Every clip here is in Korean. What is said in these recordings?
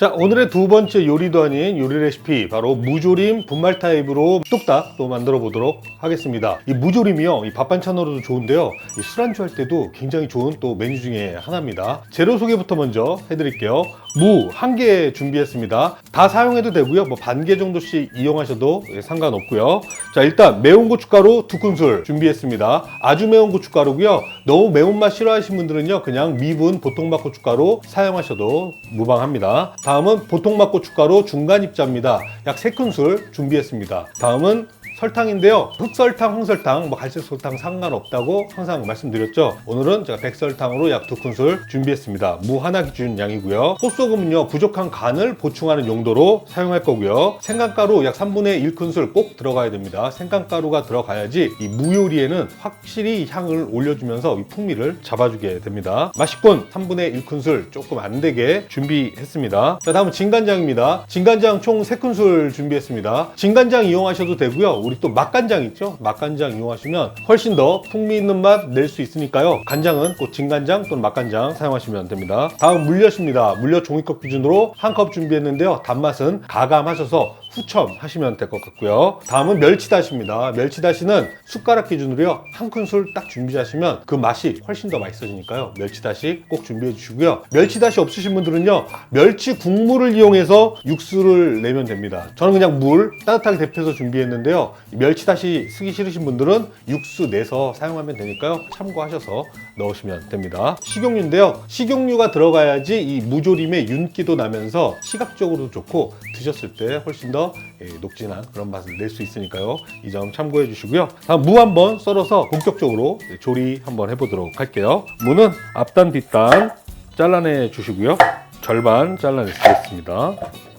자 오늘의 두 번째 요리도 아닌 요리 레시피 바로 무조림 분말 타입으로 뚝딱 또 만들어 보도록 하겠습니다. 이 무조림이요 이 밥 반찬으로도 좋은데요. 이 술안주 할 때도 굉장히 좋은 또 메뉴 중에 하나입니다. 재료 소개부터 먼저 해드릴게요. 무 한 개 준비했습니다. 다 사용해도 되고요. 뭐 반 개 정도씩 이용하셔도 상관없고요. 자 일단 매운 고춧가루 두 큰술 준비했습니다. 아주 매운 고춧가루고요. 너무 매운맛 싫어하시는 분들은요 그냥 미분 보통맛 고춧가루 사용하셔도 무방합니다 다음은 보통 맛 고춧가루 중간 입자입니다. 약 3큰술 준비했습니다. 다음은 설탕인데요. 흑설탕, 홍설탕, 뭐 갈색 설탕 상관없다고 항상 말씀드렸죠. 오늘은 제가 백설탕으로 약 두 큰술 준비했습니다. 무 하나 기준 양이고요. 꽃소금은요 부족한 간을 보충하는 용도로 사용할 거고요. 생강가루 약 3분의 1 큰술 꼭 들어가야 됩니다. 생강가루가 들어가야지 이 무요리에는 확실히 향을 올려주면서 이 풍미를 잡아주게 됩니다. 맛있군 3분의 1 큰술 조금 안 되게 준비했습니다. 자 다음은 진간장입니다. 진간장 총 3큰술 준비했습니다. 진간장 이용하셔도 되고요. 우리 또 맛간장 있죠? 맛간장 이용하시면 훨씬 더 풍미 있는 맛 낼 수 있으니까요. 간장은 꼭 진간장 또는 맛간장 사용하시면 됩니다. 다음 물엿입니다. 물엿 종이컵 기준으로 한 컵 준비했는데요. 단맛은 가감하셔서 후첨 하시면 될 것 같고요. 다음은 멸치다시입니다. 멸치다시는 숟가락 기준으로요. 한 큰술 딱 준비하시면 그 맛이 훨씬 더 맛있어지니까요. 멸치다시 꼭 준비해 주시고요. 멸치다시 없으신 분들은요. 멸치 국물을 이용해서 육수를 내면 됩니다. 저는 그냥 물 따뜻하게 데펴서 준비했는데요. 이 멸치다시 쓰기 싫으신 분들은 육수 내서 사용하면 되니까요. 참고하셔서 넣으시면 됩니다. 식용유인데요. 식용유가 들어가야지 이 무조림의 윤기도 나면서 시각적으로도 좋고 드셨을 때 훨씬 더 예, 녹진한 그런 맛을 낼 수 있으니까요. 이 점 참고해 주시고요. 다음 무 한번 썰어서 본격적으로 조리 한번 해보도록 할게요. 무는 앞단 뒷단 잘라내 주시고요. 절반 잘라내겠습니다.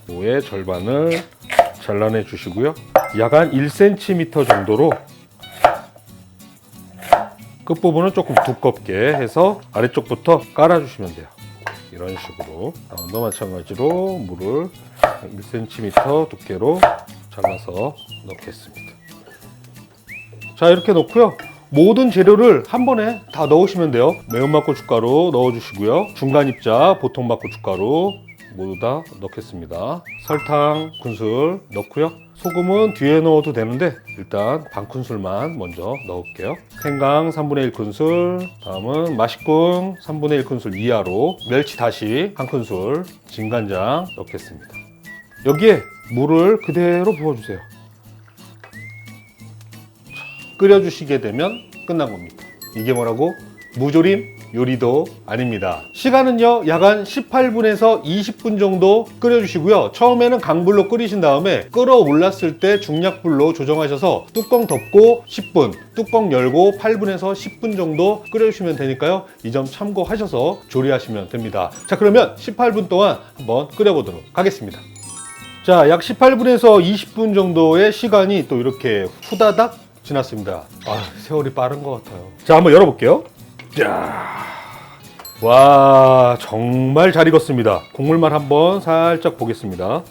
무의 절반을 잘라내 주시고요. 약 한 1cm 정도로 끝부분은 조금 두껍게 해서 아래쪽부터 깔아주시면 돼요. 이런 식으로. 다음도 마찬가지로 물을 1cm 두께로 잘라서 넣겠습니다. 자, 이렇게 넣고요. 모든 재료를 한 번에 다 넣으시면 돼요. 매운맛 고춧가루 넣어주시고요. 중간 입자, 보통 맛 고춧가루 모두 다 넣겠습니다. 설탕 큰술 넣고요. 소금은 뒤에 넣어도 되는데 일단 반 큰술만 먼저 넣을게요. 생강 3분의 1 큰술, 다음은 맛있군 3분의 1 큰술 이하로 멸치 다시 한 큰술, 진간장 넣겠습니다. 여기에 물을 그대로 부어주세요. 끓여주시게 되면 끝난 겁니다. 이게 뭐라고? 무조림 요리도 아닙니다. 시간은요, 약 한 18분에서 20분 정도 끓여주시고요. 처음에는 강불로 끓이신 다음에 끓어올랐을 때 중약불로 조정하셔서 뚜껑 덮고 10분, 뚜껑 열고 8분에서 10분 정도 끓여주시면 되니까요. 이 점 참고하셔서 조리하시면 됩니다. 자, 그러면 18분 동안 한번 끓여보도록 하겠습니다. 자, 약 18분에서 20분 정도의 시간이 또 이렇게 후다닥 지났습니다. 아, 세월이 빠른 것 같아요. 자, 한번 열어볼게요. 자, 와, 정말 잘 익었습니다. 국물만 한번 살짝 보겠습니다.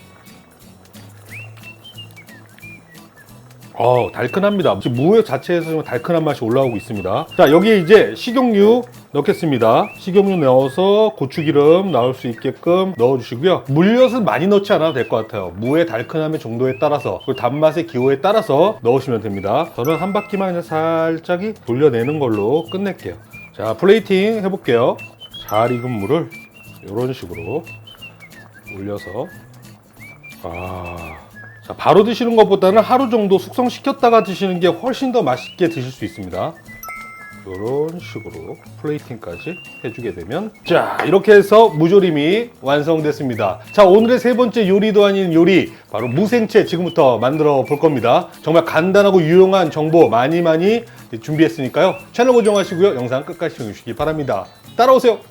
어, 달큰합니다. 지금 무 자체에서 좀 달큰한 맛이 올라오고 있습니다. 자, 여기에 이제 식용유 넣겠습니다. 식용유 넣어서 고추기름 나올 수 있게끔 넣어주시고요. 물엿은 많이 넣지 않아도 될 것 같아요. 무의 달큰함의 정도에 따라서 그리고 단맛의 기호에 따라서 넣으시면 됩니다. 저는 한 바퀴만 살짝이 돌려내는 걸로 끝낼게요. 자, 플레이팅 해볼게요. 잘 익은 물을 이런 식으로 올려서 아. 자, 바로 드시는 것보다는 하루 정도 숙성시켰다가 드시는 게 훨씬 더 맛있게 드실 수 있습니다. 이런 식으로 플레이팅까지 해주게 되면 자 이렇게 해서 무조림이 완성됐습니다. 자 오늘의 세 번째 요리도 아닌 요리 바로 무생채 지금부터 만들어 볼 겁니다. 정말 간단하고 유용한 정보 많이 많이 준비했으니까요. 채널 고정하시고요. 영상 끝까지 시청해 주시기 바랍니다. 따라오세요.